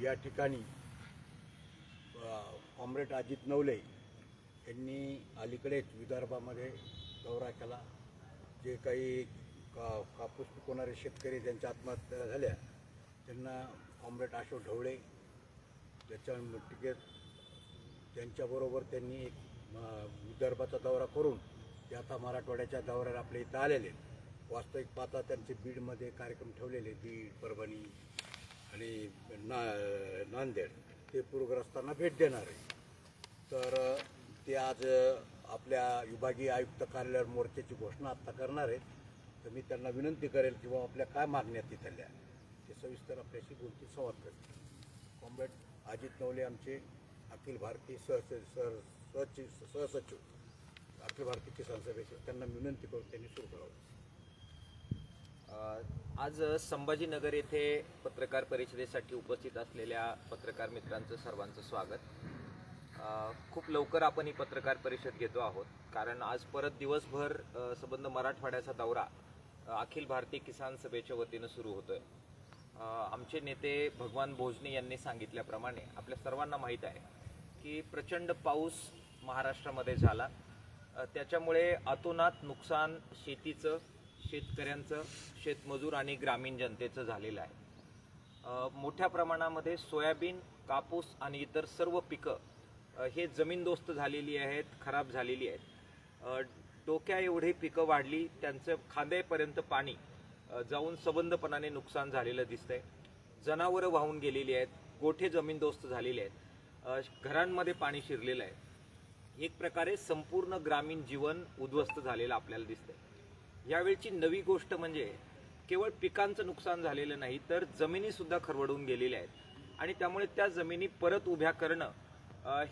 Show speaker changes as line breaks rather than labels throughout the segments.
या ठिकाणी कॉम्रेड अजित नवले यांनी अलीकडेच विदर्भामध्ये दौरा केला. जे काही का कापूस पिकवणारे शेतकरी ज्यांच्या आत्महत्या झाल्या. त्यांना कॉम्रेड अशोक ढवळे त्याच्या टिकेत त्यांच्याबरोबर त्यांनी एक विदर्भाचा दौरा करून ते आता मराठवाड्याच्या दौऱ्यावर आपल्या इथं आलेले वास्तविक पाहता त्यांचे बीडमध्ये कार्यक्रम ठेवलेले बीड परभणी आणि ना नांदेड ते पूरग्रस्तांना भेट देणार आहे. तर ते आज आपल्या विभागीय आयुक्त कार्यालयावर मोर्चाची घोषणा आत्ता करणार आहेत. तर मी त्यांना विनंती करेल की बाबा आपल्या काय मागण्या तिथल्या ते सविस्तर आपल्याशी बोलती संवाद करतील. कॉम्रेड अजित नवले आमचे अखिल भारतीय सह सह सहचिव सहसचिव अखिल भारतीय किसान सभेचे त्यांना विनंती करून त्यांनी सुरू करावं.
आज संभाजीनगर येथे पत्रकार परिषदेसाठी उपस्थित असलेल्या पत्रकार मित्रांचं सर्वांचं स्वागत. खूप लवकर आपण ही पत्रकार परिषद घेतो आहोत कारण आज परत दिवसभर संबंध मराठवाड्याचा दौरा अखिल भारतीय किसान सभेच्या वतीनं सुरू होतोय. आमचे नेते भगवान भोजने यांनी सांगितल्याप्रमाणे आपल्या सर्वांना माहीत आहे की प्रचंड पाऊस महाराष्ट्रामध्ये झाला. त्याच्यामुळे अतोनात नुकसान शेतीचं शेतकऱ्यांचं शेतमजूर आणि ग्रामीण जनतेचं झालेलं आहे. मोठ्या प्रमाणामध्ये सोयाबीन कापूस आणि इतर सर्व पिकं हे जमीनदोस्त झालेली आहेत खराब झालेली आहेत. डोक्या एवढी पिकं वाढली त्यांचं खांद्यापर्यंत पाणी जाऊन सबंधपणाने नुकसान झालेलं दिसतंय. जनावरं वाहून गेलेली आहेत गोठे जमीनदोस्त झालेले आहेत. घरांमध्ये पाणी शिरलेलं आहे. एक प्रकारे संपूर्ण ग्रामीण जीवन उद्ध्वस्त झालेलं आपल्याला दिसतंय. यावेळची नवी गोष्ट म्हणजे केवळ पिकांचं नुकसान झालेलं नाही तर जमिनी सुद्धा खरवडून गेलेल्या आहेत. आणि त्यामुळे त्या जमिनी परत उभ्या करणं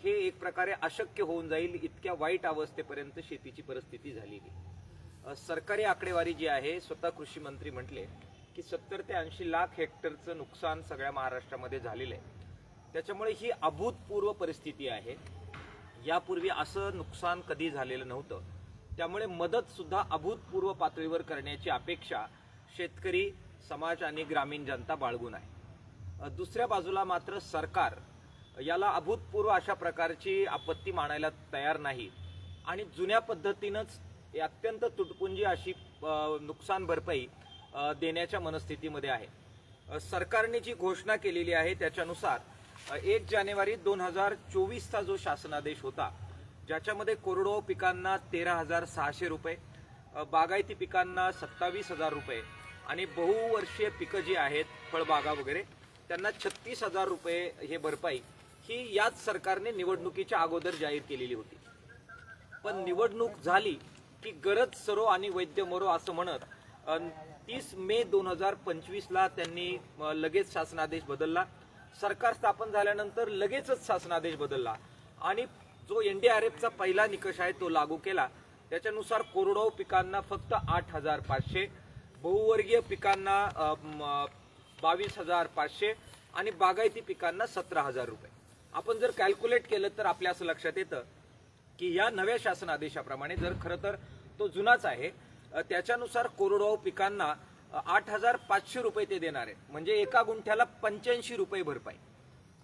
हे एक प्रकारे अशक्य होऊन जाईल इतक्या वाईट अवस्थेपर्यंत शेतीची परिस्थिती झालेली. सरकारी आकडेवारी जी आहे स्वतः कृषी मंत्री म्हटले की सत्तर ते ऐंशी लाख हेक्टरचं नुकसान सगळ्या महाराष्ट्रामध्ये झालेलं आहे. त्याच्यामुळे ही अभूतपूर्व परिस्थिती आहे. यापूर्वी असं नुकसान कधी झालेलं नव्हतं. त्यामुळे मदत सुद्धा अभूतपूर्व पातळीवर करण्याची अपेक्षा शेतकरी समाज आणि ग्रामीण जनता बाळगून आहे. दुसऱ्या बाजूला मात्र सरकार याला अभूतपूर्व अशा प्रकारची आपत्ती मानायला तयार नाही आणि जुन्या पद्धतीनंच अत्यंत तुटपुंजी अशी नुकसान भरपाई देण्याच्या मनस्थितीमध्ये आहे. सरकारने जी घोषणा केलेली आहे त्याच्यानुसार एक जानेवारी दोन हजार चोवीसचा जो शासनादेश होता ज्याच्यामध्ये कोरडो पिकांना तेरा हजार सहाशे रुपये बागायती पिकांना सत्तावीस हजार रुपये आणि बहुवर्षीय पिकं जी आहेत फळबागा वगैरे त्यांना छत्तीस हजार रुपये हे भरपाई ही याच सरकारने निवडणुकीच्या अगोदर जाहीर केलेली होती. पण निवडणूक झाली की गरज सरो आणि वैद्य मरो असं म्हणत तीस मे दोन हजार पंचवीसला त्यांनी लगेच शासनादेश बदलला. सरकार स्थापन झाल्यानंतर लगेचच शासनादेश बदलला आणि जो एनडीआरएफचा पहिला निकष आहे तो लागू केला. त्याच्यानुसार कोरडवाहू पिकांना फक्त आठ हजार पाचशे बहुवर्गीय पिकांना बावीस हजार पाचशे आणि बागायती पिकांना सतरा हजार रुपये. आपण जर कॅल्क्युलेट केलं तर आपल्या असं लक्षात येतं की या नव्या शासन आदेशाप्रमाणे जर खरं तर तो जुनाच आहे त्याच्यानुसार कोरडवाहू पिकांना आठ हजार पाचशे रुपये ते देणार. आहेत म्हणजे एका गुंठ्याला पंच्याऐंशी रुपये भरपाई.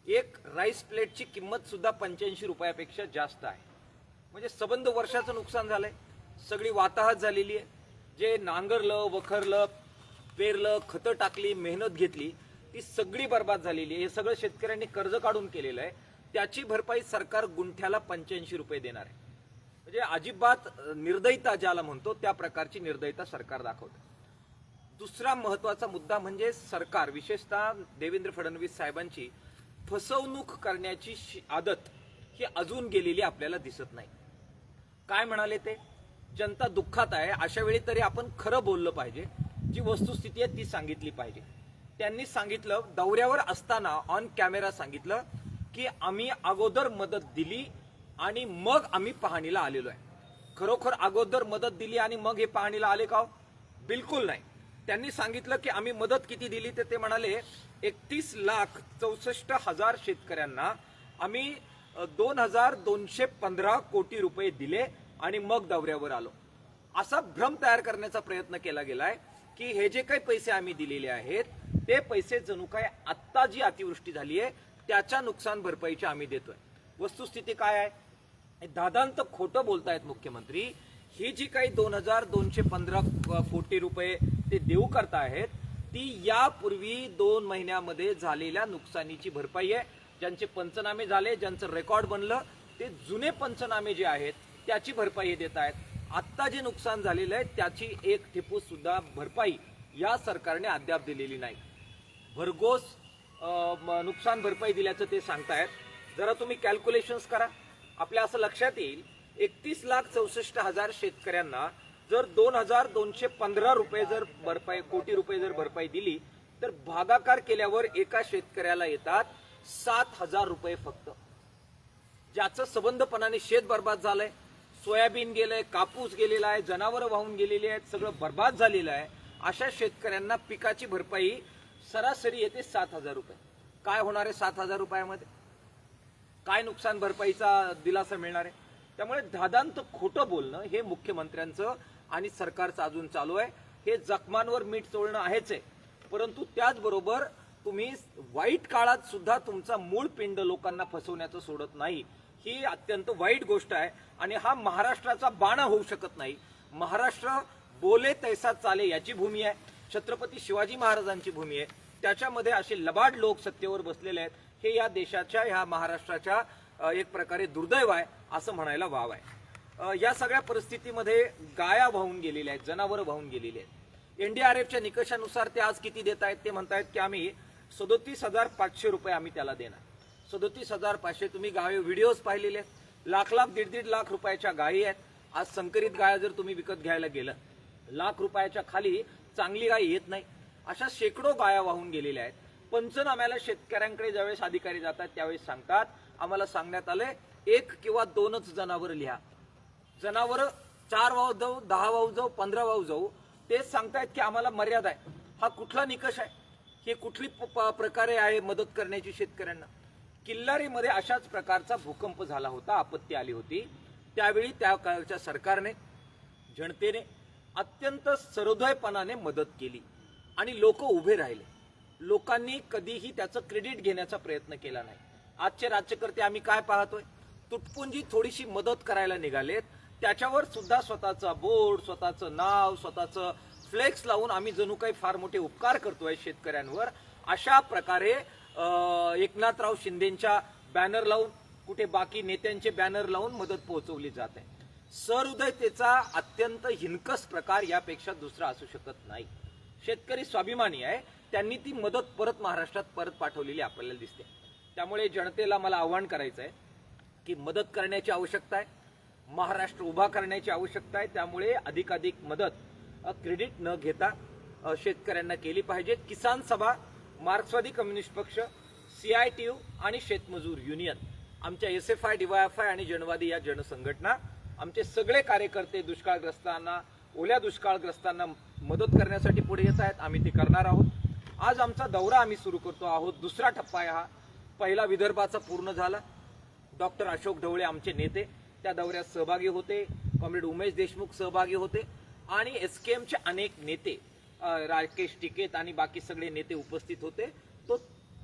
एक राईस प्लेटची किंमत सुद्धा पंच्याऐंशी रुपयापेक्षा जास्त आहे. म्हणजे सबंध वर्षाचं नुकसान झालंय. सगळी वाताहत झालेली आहे. जे नांगरलं वखरलं पेरलं खतं टाकली मेहनत घेतली ती सगळी बर्बाद झालेली आहे. हे सगळं शेतकऱ्यांनी कर्ज काढून केलेलं आहे. त्याची भरपाई सरकार गुंठ्याला पंच्याऐंशी रुपये देणार आहे. म्हणजे अजिबात निर्दयता ज्याला म्हणतो त्या प्रकारची निर्दयता सरकार दाखवतं. दुसरा महत्त्वाचा मुद्दा म्हणजे सरकार विशेषतः देवेंद्र फडणवीस साहेबांची फसवणूक करण्याची आदत ही अजून गेलेली आपल्याला दिसत नाही. काय म्हणाले ते? जनता दुःखात आहे अशा वेळी तरी आपण खरं बोललं पाहिजे. जी वस्तुस्थिती आहे ती सांगितली पाहिजे. त्यांनी सांगितलं दौऱ्यावर असताना ऑन कॅमेरा सांगितलं की आम्ही अगोदर मदत दिली आणि मग आम्ही पाहणीला आलेलो आहे. खरोखर अगोदर मदत दिली आणि मग हे पाहणीला आले का हो? बिलकुल नाही. त्यांनी सांगितलं की आम्ही मदत किती दिली तर ते म्हणाले एकतीस लाख चौसष्ट हजार शेतकऱ्यांना आम्ही दोन हजार दोनशे पंधरा कोटी रुपये दिले आणि मग दौऱ्यावर आलो. असा भ्रम तयार करण्याचा प्रयत्न केला गेलाय की हे जे काही पैसे आम्ही दिलेले आहेत ते पैसे जणू काय आत्ता जी अतिवृष्टी झाली आहे त्याच्या नुकसान भरपाईची आम्ही देतोय. वस्तुस्थिती काय आहे? दादांत खोटं बोलतायत मुख्यमंत्री. ही जी काही दोन हजार दोनशे पंधरा कोटी रुपये ते देऊ करतायत ती यापूर्वी दोन महिन्यामध्ये झालेल्या नुकसानीची भरपाई आहे. ज्यांचे पंचनामे झाले ज्यांचं रेकॉर्ड बनलं ते जुने पंचनामे जे आहेत त्याची भरपाई देत आहेत. आत्ता जे नुकसान झालेलं आहे त्याची एक ठिपूस सुद्धा भरपाई या सरकारने अद्याप दिलेली नाही. भरघोस म- नुकसान भरपाई दिल्याचं ते सांगतायत जरा तुम्ही कॅल्क्युलेशन्स करा. आपल्या असं लक्षात येईल एकतीस लाख चौसष्ट हजार शेतकऱ्यांना जर दोन हजार दोनशे पंधरा रुपये जर भरपाई कोटी रुपये जर भरपाई दिली तर भागाकार केल्यावर एका शेतकऱ्याला येतात सात हजार रुपये फक्त. ज्याचं सबंधपणाने शेत बर्बाद झालंय सोयाबीन गेलंय कापूस गेलेला आहे जनावरं वाहून गेलेली आहेत सगळं बर्बाद झालेलं आहे अशा शेतकऱ्यांना पिकाची भरपाई सरासरी येते सात हजार रुपये. काय होणार आहे सात हजार रुपयामध्ये? काय नुकसान भरपाईचा दिलासा मिळणार आहे? त्यामुळे दादांत खोटं बोलणं हे मुख्यमंत्र्यांचं आणि सरकारचं अजून चालू आहे. हे जखमांवर मीठ चोळणं आहेच आहे. परंतु त्याचबरोबर तुम्ही वाईट काळात सुद्धा तुमचा मूळ पिंड लोकांना फसवण्याचं सोडत नाही. ही अत्यंत वाईट गोष्ट आहे आणि हा महाराष्ट्राचा बाणा होऊ शकत नाही. महाराष्ट्र बोले तैसा चाले याची भूमी आहे. छत्रपती शिवाजी महाराजांची भूमी आहे. त्याच्यामध्ये असे लबाड लोक सत्तेवर बसलेले आहेत. हे या देशाच्या ह्या महाराष्ट्राच्या एक प्रकारे दुर्दैव आहे असं म्हणायला वाव आहे. या सगळ्या परिस्थितीमध्ये गाया वाहून गेलेल्या आहेत जनावरं वाहून गेलेली आहेत. एनडीआरएफच्या निकषानुसार ते आज किती देत आहेत ते म्हणतायत की आम्ही सदोतीस हजार पाचशे रुपये आम्ही त्याला देणार. सदोतीस हजार पाचशे तुम्ही गाय व्हिडिओज पाहिलेले आहेत. लाख लाख दीड दीड लाख रुपयाच्या गायी आहेत. आज संकरित गाया जर तुम्ही विकत घ्यायला गेलं लाख रुपयाच्या खाली चांगली गाय येत नाही. अशा शेकडो गाया वाहून गेलेल्या आहेत. पंचनाम्याला शेतकऱ्यांकडे ज्यावेळेस अधिकारी जातात त्यावेळेस सांगतात. आम्हाला सांगण्यात आलंय एक किंवा दोनच जनावर लिहा. जनावर चार वाहू जाऊ दहा वाहू जाऊ पंधरा वाहू जाऊ ते सांगतायत की आम्हाला मर्यादा आहे. हा कुठला निकष आहे? हे कुठली प- प- प्रकारे आहे मदत करण्याची शेतकऱ्यांना? किल्लारीमध्ये अशाच प्रकारचा भूकंप झाला होता आपत्ती आली होती. त्यावेळी त्या काळच्या सरकारने जनतेने अत्यंत सरोदयपणाने मदत केली आणि लोक उभे राहिले. लोकांनी कधीही त्याचं क्रेडिट घेण्याचा प्रयत्न केला नाही. आजचे राज्यकर्ते आम्ही काय पाहतोय? तुटपुंजी थोडीशी मदत करायला निघालेत. त्याच्यावर सुद्धा स्वतःचा बोर्ड स्वतःचं नाव स्वतःचं फ्लेक्स लावून आम्ही जणू काही फार मोठे उपकार करतोय शेतकऱ्यांवर. अशा प्रकारे एकनाथराव शिंदेच्या बॅनर लावून कुठे बाकी नेत्यांचे बॅनर लावून मदत पोहोचवली जात. आहे सहृदयतेचा अत्यंत हिनकस प्रकार यापेक्षा दुसरा असू शकत नाही. शेतकरी स्वाभिमानी आहे. त्यांनी ती मदत परत महाराष्ट्रात परत पाठवलेली आपल्याला दिसते. त्यामुळे जनतेला मला आव्हान करायचं आहे की मदत करण्याची आवश्यकता आहे. महाराष्ट्र उभा करण्याची आवश्यकता आहे. त्यामुळे अधिकाधिक मदत क्रेडिट न घेता शेतकऱ्यांना केली पाहिजे. किसान सभा मार्क्सवादी कम्युनिस्ट पक्ष सीआयटीयू आणि शेतमजूर युनियन. आमच्या एस एफ आय डीवायएफआय आणि जनवादी या जनसंघटना आमचे सगळे कार्यकर्ते दुष्काळग्रस्तांना ओल्या दुष्काळग्रस्तांना मदत करण्यासाठी पुढे येत आहेत. आम्ही ते करणार आहोत. आज आमचा दौरा आम्ही सुरू करतो आहोत. दुसरा टप्पा आहे हा. पहिला विदर्भाचा पूर्ण झाला. डॉक्टर अशोक ढवळे आमचे नेते. त्या दौऱ्यात सहभागी होते. कॉम्रेड उमेश देशमुख सहभागी होते. आणि एस के एमचे अनेक नेते राकेश टिकेत आणि बाकी सगळे नेते उपस्थित होते. तो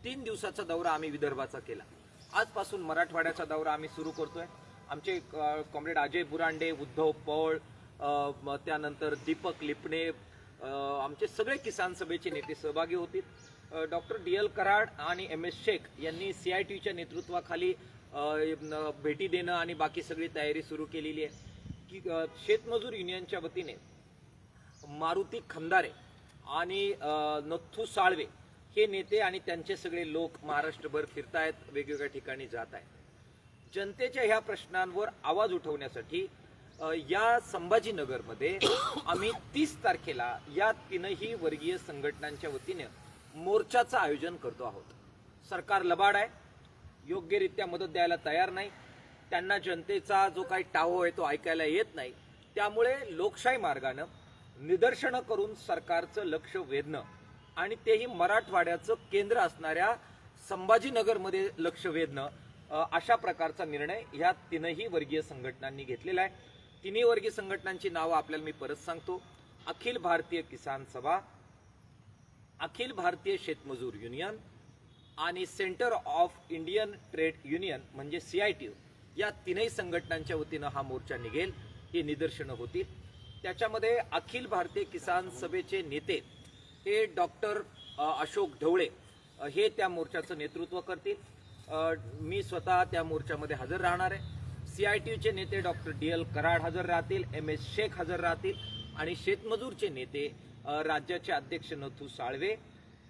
तीन दिवसाचा दौरा आम्ही विदर्भाचा केला. आजपासून मराठवाड्याचा दौरा आम्ही सुरू करतोय. आमचे कॉम्रेड अजय बुरांडे उद्धव पौळ त्यानंतर दीपक लिपणे आमचे सगळे किसान सभेचे नेते सहभागी होतील. डॉक्टर डी एल कराड आणि एम एस शेख यांनी सी आय टीच्या नेतृत्वाखाली भेटी देणं आणि बाकी सगळी तयारी सुरू केलेली आहे. की शेतमजूर युनियनच्या वतीने मारुती खंदारे आणि नथ्थू नथू साळवे हे नेते आणि त्यांचे सगळे लोक महाराष्ट्रभर फिरतायत वेगवेगळ्या ठिकाणी जात आहेत जनतेच्या ह्या प्रश्नांवर आवाज उठवण्यासाठी या संभाजीनगरमध्ये आम्ही तीस तारखेला या तीनही वर्गीय संघटनांच्या वतीने मोर्चाचं आयोजन करतो आहोत. सरकार लबाड आहे. योग्यरित्या मदत द्यायला तयार नाही. त्यांना जनतेचा जो काही टाहो आहे तो ऐकायला येत नाही. त्यामुळे लोकशाही मार्गानं निदर्शनं करून सरकारचं लक्ष वेधणं आणि तेही मराठवाड्याचं केंद्र असणाऱ्या संभाजीनगरमध्ये लक्ष वेधणं अशा प्रकारचा निर्णय ह्या तीनही वर्गीय संघटनांनी घेतलेला आहे. तिन्ही वर्गीय संघटनांची नावं आपल्याला मी परत सांगतो. अखिल भारतीय किसान सभा अखिल भारतीय शेतमजूर युनियन आणि centre of Indian trade union म्हणजे सीआयटी या तीनही संघटनांच्या वतीनं हा मोर्चा निघेल. ही निदर्शनं होतील. त्याच्यामध्ये अखिल भारतीय किसान सभेचे नेते हे डॉक्टर अशोक ढवळे हे त्या मोर्चाचं नेतृत्व करतील. मी स्वतः त्या मोर्चामध्ये हजर राहणार आहे. सीआयटीचे नेते डॉक्टर डी एल कराड हजर राहतील एम एस शेख हजर राहतील आणि शेतमजूरचे नेते राज्याचे अध्यक्ष नथू साळवे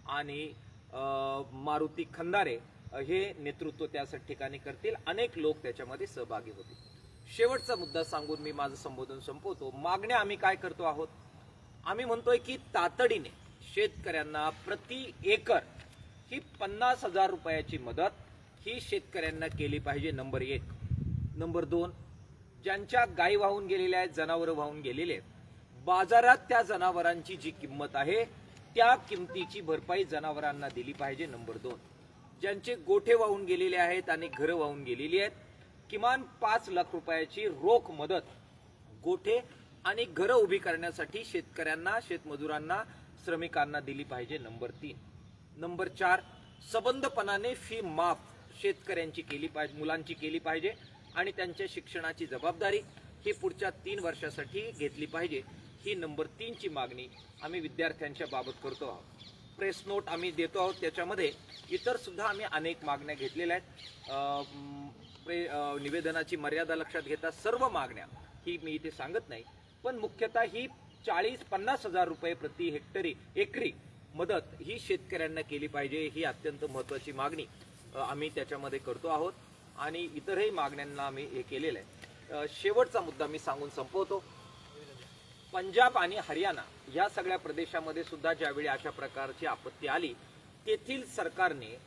आणि मारुती खंदारे हे नेतृत्व त्या ठिकाणी करतील. अनेक लोक त्याच्यामध्ये सहभागी होतील. शेवटचा मुद्दा सांगून मी माझं संबोधन संपवतो. मागण्या आम्ही काय करतो आहोत? आम्ही म्हणतोय की तातडीने शेतकऱ्यांना प्रति एकर ही पन्नास हजार रुपयाची मदत ही शेतकऱ्यांना केली पाहिजे नंबर एक. नंबर दोन ज्यांच्या गायी वाहून गेलेल्या आहेत जनावरं वाहून गेलेले आहेत बाजारात त्या जनावरांची जी किंमत आहे त्या किमतीची भरपाई जनावरांना दिली पाहिजे नंबर दोन. ज्यांचे गोठे वाहून गेलेले आहेत आणि घरं वाहून गेलेली आहेत किमान पाच लाख रुपयाची रोख मदत गोठे आणि घरं उभी करण्यासाठी शेतकऱ्यांना शेतमजुरांना श्रमिकांना दिली पाहिजे नंबर तीन. नंबर चार सबंधपणाने फी माफ शेतकऱ्यांची केली पाहिजे मुलांची केली पाहिजे आणि त्यांच्या शिक्षणाची जबाबदारी ही पुढच्या तीन वर्षासाठी घेतली पाहिजे. ही नंबर तीनची मागणी आम्ही विद्यार्थ्यांच्या बाबत करतो आहोत. प्रेस नोट आम्ही देतो आहोत. त्याच्यामध्ये इतर सुद्धा आम्ही अनेक मागण्या घेतलेल्या आहेत. प्रे- निवेदनाची मर्यादा लक्षात घेता सर्व मागण्या ही मी इथे सांगत नाही. पण मुख्यतः ही चाळीस पन्नास हजार रुपये प्रति हेक्टरी एकरी मदत ही शेतकऱ्यांना केली पाहिजे. ही अत्यंत महत्वाची मागणी आम्ही त्याच्यामध्ये करतो आहोत. आणि इतरही मागण्यांना आम्ही हे केलेलं आहे. शेवटचा मुद्दा मी सांगून संपवतो. पंजाब आणि हरियाणा या सगळ्या प्रदेशामध्ये सुद्धा ज्यावेळी अशा प्रकारची आपत्ती आली तेथील सरकारने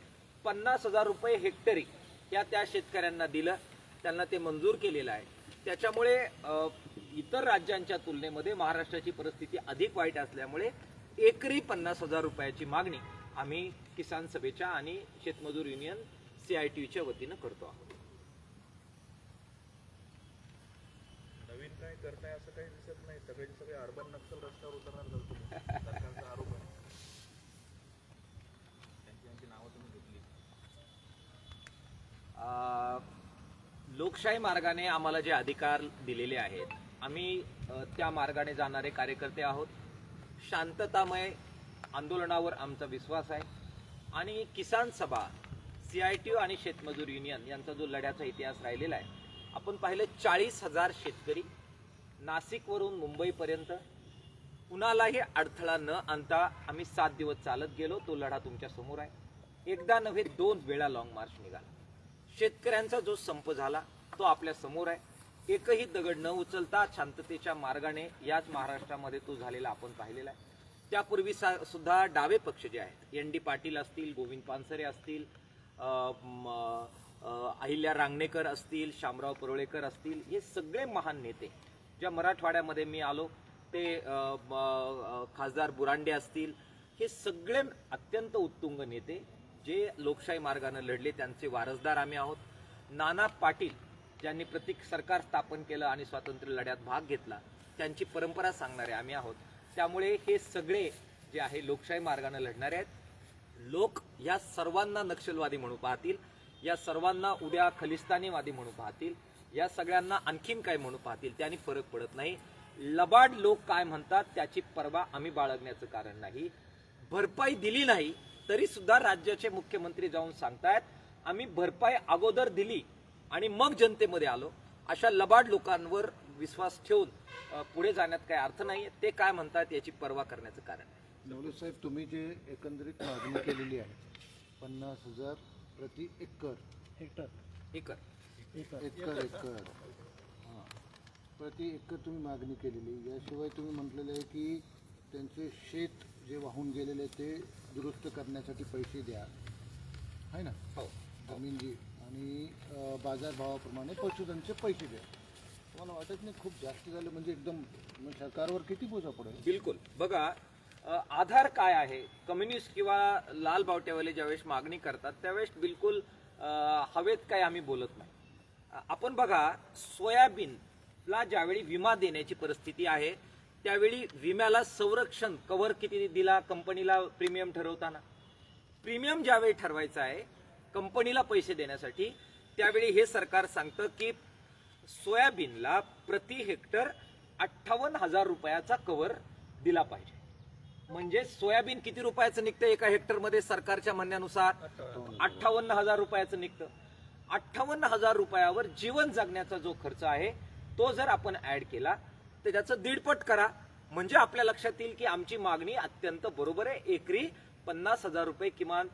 पन्नास हजार रुपये हेक्टरी या त्या शेतकऱ्यांना दिलं. त्यांना ते मंजूर केलेलं आहे. त्याच्यामुळे इतर राज्यांच्या तुलनेमध्ये महाराष्ट्राची परिस्थिती अधिक वाईट असल्यामुळे एकरी पन्नास हजार रुपयाची मागणी आम्ही किसान सभेच्या आणि शेतमजूर युनियन सीआयटीयूच्या वतीनं करतो आहोत.
नवीन काय करताय असं काही नाही सगळे सगळे अर्बन नक्षल रस्त्यावर उतरणार जर तुम्ही? सरकारचा आरोप आहे. त्यांची नावं तुम्ही घेतली.
लोकशाही मार्गाने आम्हाला जे अधिकार दिलेले आहेत आम्ही त्या मार्गाने जाणारे कार्यकर्ते आहोत. शांततामय आंदोलनावर आमचा विश्वास आहे. आणि किसान सभा सी आय टी आणि शेतमजूर युनियन यांचा जो लढ्याचा इतिहास राहिलेला आहे आपण पाहिलं चाळीस हजार शेतकरी नाशिकवरून मुंबईपर्यंत. कुणालाही अडथळा न आणता आम्ही सात दिवस चालत गेलो. तो लढा तुमच्यासमोर आहे. एकदा नव्हे दोन वेळा लॉंग मार्च निघाला. शेतकऱ्यांचा जो संप झाला तो आपल्यासमोर आहे. एकही दगड न उचलता शांततेच्या मार्गाने याच महाराष्ट्रामध्ये तो झालेला आपण पाहिलेला आहे. त्यापूर्वी सा- सुद्धा डावे पक्ष जे आहेत एन डी पाटील असतील गोविंद पानसरे असतील अहिल्या रांगणेकर असतील शामराव परोळेकर असतील हे सगळे महान नेते ज्या मराठवाड्यामध्ये मी आलो ते खासदार बुरांडे असतील हे सगळे अत्यंत उत्तुंग नेते जे लोकशाही मार्गाने लढले त्यांचे वारसदार आम्ही आहोत. नाना पाटील ज्यांनी प्रतीक सरकार स्थापन केलं आणि स्वातंत्र्य लढ्यात भाग घेतला त्यांची परंपरा सांगणारे आम्ही आहोत. त्यामुळे हे सगळे जे आहे लोकशाही मार्गाने लढणारे आहेत. लोक या सर्वांना नक्षलवादी म्हणून पाहतील या सर्वांना उद्या खलिस्तानीवादी म्हणून पाहतील. या सगळ्यांना आणखीन काय म्हणून पाहतील त्यांनी फरक पडत नाही. लबाड लोक काय म्हणतात त्याची पर्वा आम्ही बाळगण्याचं कारण नाही. भरपाई दिली नाही तरी सुद्धा राज्याचे मुख्यमंत्री जाऊन सांगतायत आम्ही भरपाई अगोदर दिली आणि मग जनतेमध्ये आलो. अशा लबाड लोकांवर विश्वास ठेवून पुढे जाण्यात काही अर्थ नाही ते काय म्हणतात याची पर्वा करण्याचं कारण नाही.
नवले साहेब तुम्ही जे एकंदरीत मागणी केलेली आहे पन्नास हजार प्रति एकर.
हेक्टर
हे कर
एकर.
Acre acre. हां. प्रति एकर तुम्ही मागणी केलेली याशिवाय तुम्ही म्हटलेलं आहे की त्यांचे शेत जे वाहून गेलेले आहे ते दुरुस्त करण्यासाठी पैसे द्या. आहे ना?
हो.
जमीन जी. आणि अं, बाजारभावाप्रमाणे पशुधनचे पैसे द्या. तुम्हाला वाटत नाही खूप जास्त झालं? म्हणजे एकदम सरकारवर किती बोजा पडेल?
बिलकुल. बघा अ, आधार काय आहे? कम्युनिस्ट किंवा लाल बावट्यावाले ज्यावेळेस मागणी करतात त्यावेळेस बिलकुल अ, हवेत काय आम्ही बोलत नाही. आपण बघा सोयाबीनला ज्यावेळी विमा देण्याची परिस्थिती आहे त्यावेळी विम्याला संरक्षण कव्हर किती दिला कंपनीला प्रीमियम ठरवताना? प्रीमियम ज्यावेळी ठरवायचं आहे कंपनीला पैसे देण्यासाठी त्यावेळी हे सरकार सांगतं की सोयाबीनला प्रति हेक्टर अठ्ठावन्न हजार रुपयाचा कव्हर दिला पाहिजे. म्हणजे सोयाबीन किती रुपयाचं निघतं एका हेक्टरमध्ये सरकारच्या म्हणण्यानुसार? अठ्ठावन्न हजार रुपयाचं निघतं. अठ्ठावन्न हजार रुपयावर जीवन जगण्याचा जो खर्च आहे तो जर आपण ऍड केला तर त्याचं दीडपट करा. म्हणजे आपल्या लक्षात येईल की आमची मागणी अत्यंत बरोबर आहे. एकरी पन्नास हजार रुपये किमान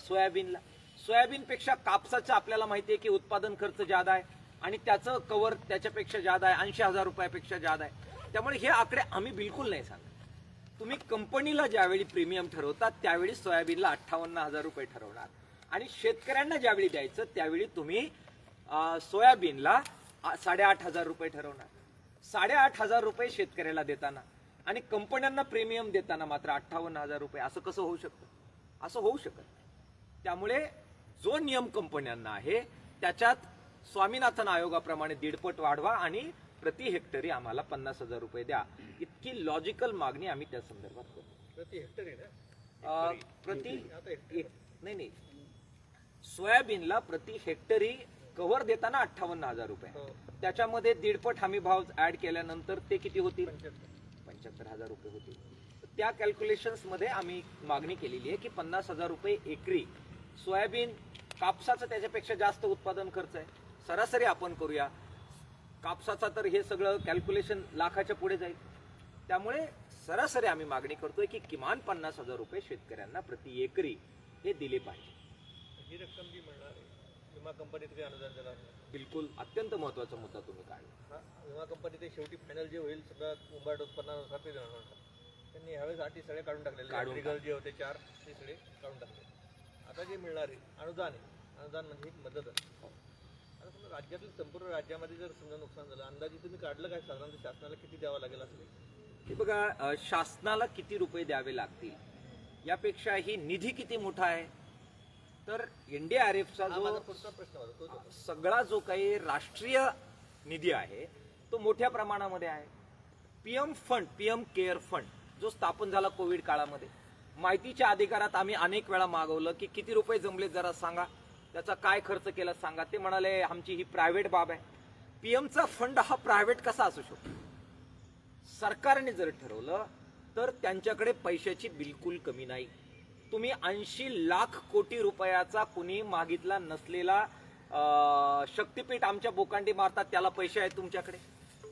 सोयाबीनला. सोयाबीनपेक्षा कापसाचं आपल्याला माहिती आहे की उत्पादन खर्च जादा आहे आणि त्याचं कवर त्याच्यापेक्षा जादा आहे ऐंशी हजार रुपयापेक्षा जादा आहे. त्यामुळे हे आकडे आम्ही बिलकुल नाही सांगत. तुम्ही कंपनीला ज्यावेळी प्रीमियम ठरवता त्यावेळी सोयाबीनला अठ्ठावन्न हजार रुपये ठरवणार. आणि शेतकऱ्यांना ज्यावेळी द्यायचं त्यावेळी तुम्ही सोयाबीनला साडेआठ हजार रुपये ठरवणार. साडेआठ हजार रुपये शेतकऱ्याला देताना आणि कंपन्यांना प्रीमियम देताना मात्र अठ्ठावन्न हजार रुपये. असं कसं होऊ शकतं? असं होऊ शकत नाही. त्यामुळे जो नियम कंपन्यांना आहे त्याच्यात स्वामीनाथन आयोगाप्रमाणे दीडपट वाढवा आणि प्रति हेक्टरी आम्हाला पन्नास हजार रुपये द्या. इतकी लॉजिकल मागणी आम्ही त्या संदर्भात करतो.
प्रति हेक्टर
प्रति नाही नाही. सोयाबीनला प्रति हेक्टरी कव्हर देताना अठ्ठावन्न हजार रुपये. त्याच्यामध्ये दीडपट हमी भाव ऍड केल्यानंतर ते किती होतील? पंच्याहत्तर. हजार रुपये होतील. त्या कॅल्क्युलेशन्समध्ये आम्ही मागणी केलेली आहे की पन्नास हजार रुपये एकरी सोयाबीन कापसाचं त्याच्यापेक्षा जास्त उत्पादन खर्च आहे. सरासरी आपण करूया. कापसाचा तर हे सगळं कॅल्क्युलेशन लाखाच्या पुढे जाईल. त्यामुळे सरासरी आम्ही मागणी करतोय की किमान पन्नास हजार रुपये शेतकऱ्यांना प्रति एकरी हे दिले पाहिजे.
ही रक्कम जी मिळणार आहे विमा कंपनीत काही अनुदान देणार नाही.
बिलकुल अत्यंत महत्त्वाचा मुद्दा तुम्ही काढला.
हा विमा कंपनी ते शेवटी फायनल जे होईल सगळं उंबाट उत्पन्नानुसार ते देणार त्यांनी ह्यावेळेस अटी सगळे काढून टाकलेले
काढून
जे होते चार ते सगळे काढून टाकले आता जे मिळणार आहे अनुदान आहे. अनुदान म्हणजे एक मदत आहे. आता समजा राज्यातील संपूर्ण राज्यामध्ये जर समजा नुकसान झालं अंदाजे तुम्ही काढलं काय? साधारण शासनाला किती द्यावं लागेल असं?
हे बघा अ, शासनाला किती रुपये द्यावे लागतील? यापेक्षा ही निधी किती मोठा आहे? तर एनडीआरएफचा जो. सगळा जो काही राष्ट्रीय निधी आहे तो मोठ्या प्रमाणामध्ये आहे. PM fund PM care fund जो स्थापन झाला कोविड काळामध्ये. माहितीच्या अधिकारात आम्ही अनेक वेळा मागवलं की किती रुपये जमले जरा सांगा. त्याचा काय खर्च केला सांगा. ते म्हणाले आमची ही प्रायव्हेट बाब आहे. पीएमचा फंड हा प्रायव्हेट कसा असू शकतो? सरकारने जर ठरवलं तर त्यांच्याकडे पैशाची बिलकुल कमी नाही. तुम्ही ऐंशी लाख कोटी रुपयाचा कुणी मागितला नसलेला शक्तीपीठ आमच्या बोकांडी मारतात त्याला पैसे आहेत तुमच्याकडे?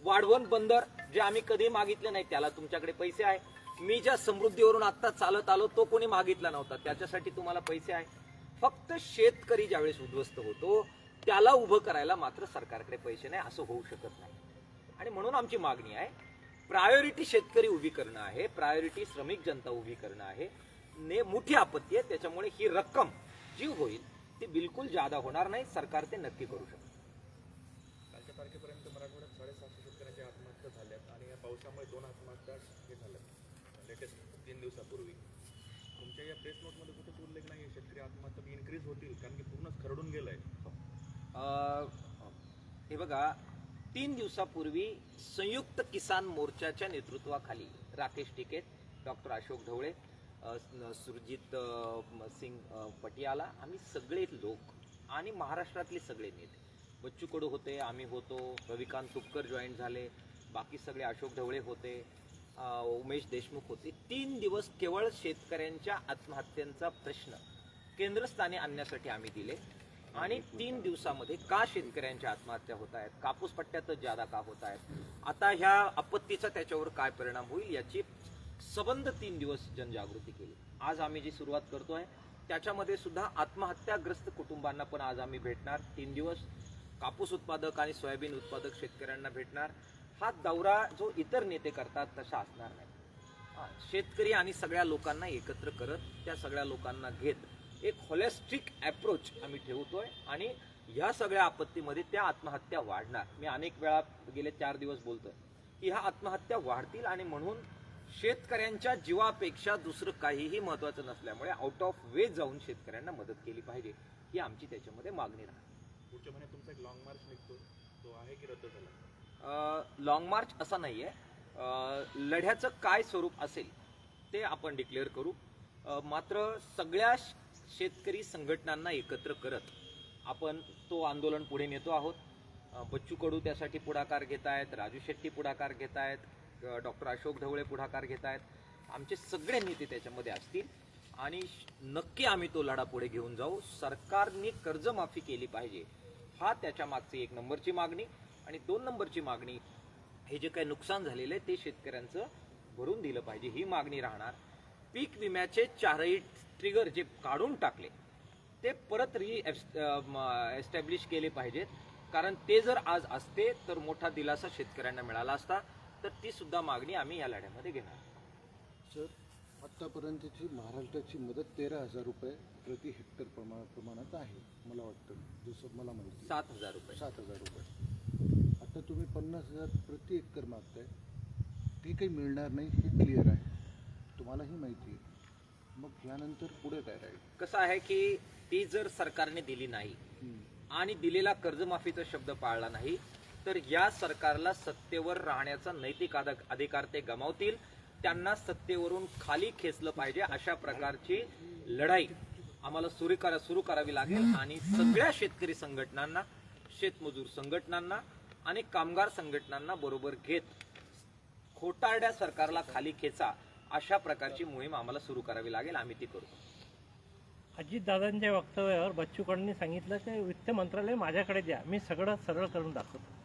वाढवण बंदर जे आम्ही कधी मागितले नाही त्याला तुमच्याकडे पैसे आहे. मी ज्या समृद्धीवरून आत्ता चालत आलो तो कोणी मागितला नव्हता. त्याच्यासाठी तुम्हाला पैसे आहे. फक्त शेतकरी ज्यावेळेस उद्ध्वस्त होतो त्याला उभं करायला मात्र सरकारकडे पैसे नाही असं होऊ शकत नाही. आणि म्हणून आमची मागणी आहे प्रायोरिटी शेतकरी उभी करणं आहे प्रायोरिटी श्रमिक जनता उभी करणं आहे. ने मोठी आपत्ती आहे त्याच्यामुळे ही रक्कम जी होईल ती बिलकुल जादा होणार नाही. सरकार ते नक्की करू शकतं.
कालच्या तारखेपर्यंत मराठवाड्यात साडेसातशे शेतकऱ्यांच्या आत्महत्या झाल्यात आणि या पावसामुळे दोन आत्महत्या हे झाल्यात. लेटेस्ट तीन दिवसापूर्वी. तुमच्या या प्रेस नोटमध्ये कुठेच उल्लेख नाही आहे शेतकरी आत्महत्या इन्क्रीज होतील कारण की पूर्णच खरडून गेलंय.
अं, हे बघा तीन दिवसापूर्वी संयुक्त किसान मोर्चाच्या नेतृत्वाखाली राकेश टिकेत डॉक्टर अशोक ढवळे सुरजित सिंग पटियाला. आम्ही सगळे लोक आणि महाराष्ट्रातले सगळे नेते. बच्चू कडू होते आम्ही होतो. रविकांत तुपकर जॉईन झाले. बाकी सगळे अशोक ढवळे होते. उमेश देशमुख होते. तीन दिवस केवळ शेतकऱ्यांच्या आत्महत्यांचा प्रश्न केंद्रस्थानी आणण्यासाठी आम्ही दिले. आणि तीन दिवसामध्ये का शेतकऱ्यांच्या आत्महत्या होत आहेत? कापूस पट्ट्यातच जादा का होत आहेत? आता ह्या आपत्तीचा त्याच्यावर काय परिणाम होईल याची सबंध तीन दिवस जनजागृती केली. आज आम्ही जी सुरुवात करतो आहे त्याच्यामध्ये सुद्धा आत्महत्याग्रस्त कुटुंबांना पण आज आम्ही भेटणार. तीन दिवस कापूस उत्पादक आणि सोयाबीन उत्पादक शेतकऱ्यांना भेटणार. हा दौरा जो इतर नेते करतात तसा असणार नाही. शेतकरी आणि सगळ्या लोकांना एकत्र करत त्या सगळ्या लोकांना घेत एक होलिस्टिक अप्रोच आम्ही ठेवतोय आणि ह्या सगळ्या आपत्तीमध्ये त्या आत्महत्या वाढणार. मी अनेक वेळा गेले चार दिवस बोलतोय की ह्या आत्महत्या वाढतील आणि म्हणून शेतकऱ्यांच्या जीवापेक्षा दुसरं काहीही महत्वाचं नसल्यामुळे आउट ऑफ वे जाऊन शेतकऱ्यांना मदत केली पाहिजे ही आमची त्याच्यामध्ये मागणी राहणार
पुढच्या महिन्यात तुमचा एक लॉंग मार्च निघतो. तो आहे की रद्द झाला?
लॉंग मार्च असा नाहीये. अ, लढ्याचं काय स्वरूप असेल ते आपण डिक्लेअर करू. मात्र सगळ्या शेतकरी संघटनांना एकत्र करत आपण तो आंदोलन पुढे नेतो आहोत. बच्चू कडू त्यासाठी पुढाकार घेत आहेत राजू शेट्टी पुढाकार घेत आहेत डॉक्टर अशोक ढवळे पुढाकार घेत आहेत. आमचे सगळे नेते त्याच्यामध्ये असतील. आणि श- नक्की आम्ही तो लढा पुढे घेऊन जाऊ. सरकारने कर्जमाफी केली पाहिजे. हा त्याच्या मागची एक नंबरची मागणी. आणि दोन नंबरची मागणी हे जे काही नुकसान झालेलं आहे ते शेतकऱ्यांचं भरून दिलं पाहिजे. ही मागणी राहणार. पीक विम्याचे चारही ट्रिगर जे काढून टाकले ते परत री एस्टॅब्लिश केले पाहिजेत. कारण ते जर आज असते तर मोठा दिलासा शेतकऱ्यांना मिळाला असता. तर ती सुद्धा मागणी आम्ही या लढ्यामध्ये घेणार.
सर आत्तापर्यंतची महाराष्ट्राची मदत तेरा हजार रुपये प्रति हेक्टर प्रमाण प्रमाणात आहे मला वाटतं. जसं मला माहिती.
सात हजार रुपये.
सात हजार रुपये. आता तुम्ही पन्नास हजार प्रति एकर मागताय. ते काही मिळणार नाही हे क्लिअर आहे. तुम्हालाही माहिती आहे. मग यानंतर पुढे काय राहील?
कसं आहे की ती जर सरकारने दिली नाही. आणि दिलेला कर्जमाफीचा शब्द पाळला नाही तर या सरकारला सत्तेवर राहण्याचा नैतिक अधिकार ते गमावतील. त्यांना सत्तेवरून खाली खेचलं पाहिजे अशा प्रकारची लढाई आम्हाला सुरू करा सुरू करावी लागेल. आणि सगळ्या शेतकरी संघटनांना शेतमजूर संघटनांना आणि कामगार संघटनांना बरोबर घेत खोटारड्या सरकारला खाली खेचा अशा प्रकारची मोहीम आम्हाला सुरू करावी लागेल. आम्ही ती करू.
अजितदादांच्या वक्तव्यावर बच्चू कडूंनी सांगितलं की वित्त मंत्रालय माझ्याकडे द्या. मी सगळं सरळ करून दाखवतो.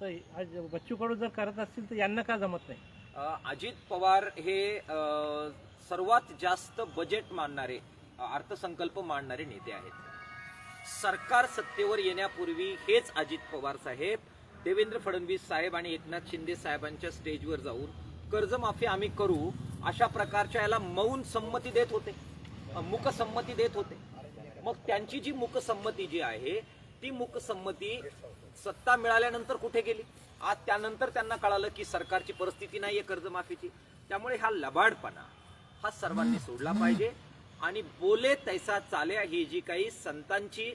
तर बच्चू कडू जर करत असतील तर यांना का जमत नाही?
अजित पवार हे सर्वात जास्त बजेट मांडणारे अर्थसंकल्प मांडणारे नेते आहेत. सरकार सत्तेवर येण्यापूर्वी हेच अजित पवार साहेब देवेंद्र फडणवीस साहेब आणि एकनाथ शिंदे साहेबांच्या स्टेजवर जाऊन कर्जमाफी आम्ही करू अशा प्रकारच्या याला मौन संमती देत होते. मुकसंमती देत होते. मग त्यांची जी मुकसंमती जी आहे ती मूकसंमती सत्ता मिळाल्यानंतर कुठे गेली? आज त्यानंतर त्यांना कळालं की सरकारची परिस्थिती नाहीये कर्जमाफीची. त्यामुळे हा लबाडपणा हा सर्वांनी सोडला पाहिजे. आणि बोले तैसा चाले ही जी काही संतांची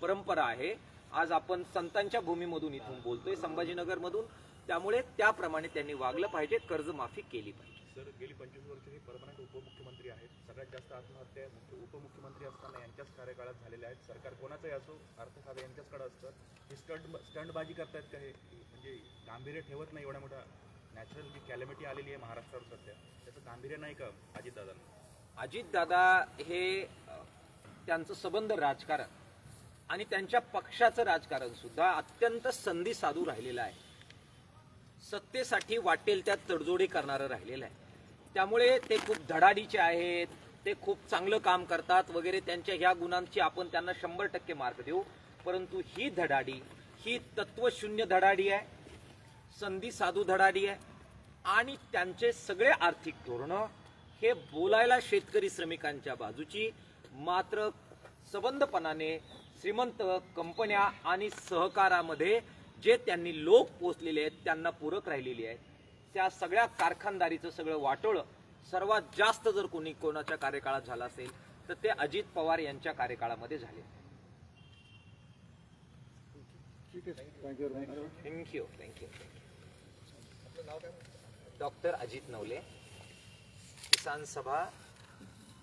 परंपरा आहे. आज आपण संतांच्या भूमीमधून इथून बोलतोय संभाजीनगरमधून. त्यामुळे त्याप्रमाणे त्यांनी वागलं पाहिजे कर्जमाफी केली पाहिजे.
सर गेली पंचवीस वर्ष हे परमनंट उपमुख्यमंत्री आहेत. सगळ्यात जास्त आत्महत्या मुख्य उपमुख्यमंत्री असताना यांच्याच कार्यकाळात झालेल्या आहेत. सरकार कोणाचंही असो अर्थ खातं यांच्याचकडे असतं. हे स्टंट स्टंटबाजी करतायत का हे? म्हणजे गांभीर्य ठेवत नाही एवढ्या मोठ्या नॅचरल जी कॅलॅमिटी आलेली आहे महाराष्ट्रावर सध्या. त्याचं गांभीर्य नाही का अजितदादांना?
अजितदादा हे त्यांचं सबंध राजकारण आणि त्यांच्या पक्षाचं राजकारण सुद्धा अत्यंत संधी साधू राहिलेलं आहे. सत्तेसाठी वाटेल त्या तडजोडी करणारं राहिलेलं आहे. त्यामुळे ते खूप धडाडीचे आहेत ते खूप चांगलं काम करतात वगैरे त्यांच्या ह्या गुणांची आपण त्यांना शंभर टक्के मार्क देऊ. परंतु ही धडाडी ही तत्वशून्य धडाडी आहे संधी साधू धडाडी आहे आणि त्यांचे सगळे आर्थिक धोरणं हे बोलायला शेतकरी श्रमिकांच्या बाजूची मात्र सबंधपणाने श्रीमंत कंपन्या आणि सहकारामध्ये जे त्यांनी लोक पोचलेले आहेत त्यांना पूरक राहिलेली आहेत. त्या सगळ्या कारखानदारीचं सगळं वाटोळं सर्वात जास्त जर कोणी कोणाच्या कार्यकाळात झालं असेल तर ते अजित पवार यांच्या कार्यकाळामध्ये झाले.
Thank you
thank you thank you doctor Ajit Navale Kisan Sabha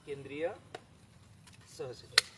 केंद्रीय सहसचिव.